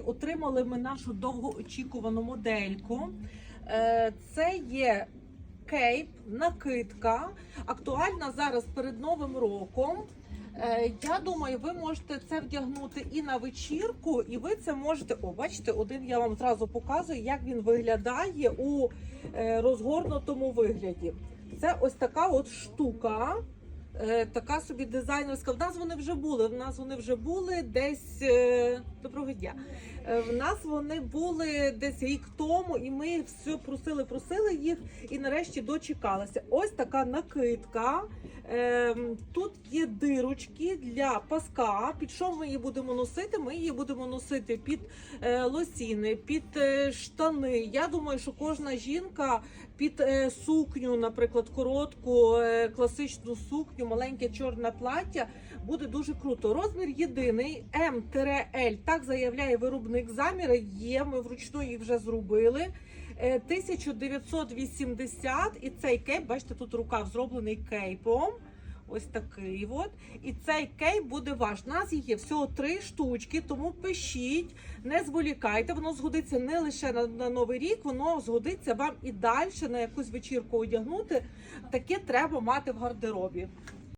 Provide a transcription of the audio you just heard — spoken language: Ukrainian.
Отримали ми нашу довгоочікувану модельку. Е, Це є кейп, накидка, актуальна зараз перед Новим роком. Е, Я думаю, ви можете це вдягнути і на вечірку, і ви це можете. О, бачите, один я вам зразу показую, як він виглядає у е, розгорнутому вигляді. Це ось така от штука. Е, Така собі дизайнерська. В нас вони вже були. В нас вони вже були десь е, доброго дня. Е, В нас вони були десь рік тому, і ми все просили, просили їх, і нарешті дочекалися. Ось така накидка. Тут є дирочки для паска. Під що ми її будемо носити? Ми її будемо носити під лосіни, під штани. Я думаю, що кожна жінка під сукню, наприклад, коротку, класичну сукню, маленьке чорне плаття буде дуже круто. Розмір єдиний М-L, так заявляє виробник. Заміри є. Ми вручну їх вже зробили. Е, 1980 і цей кейп, бачите, тут рукав зроблений кейпом. Ось такий от. І цей кейп буде ваш. У нас є всього три штучки, тому пишіть, не зволікайте. Воно згодиться не лише на, на новий рік, воно згодиться вам і далі на якусь вечірку одягнути. Таке треба мати в гардеробі.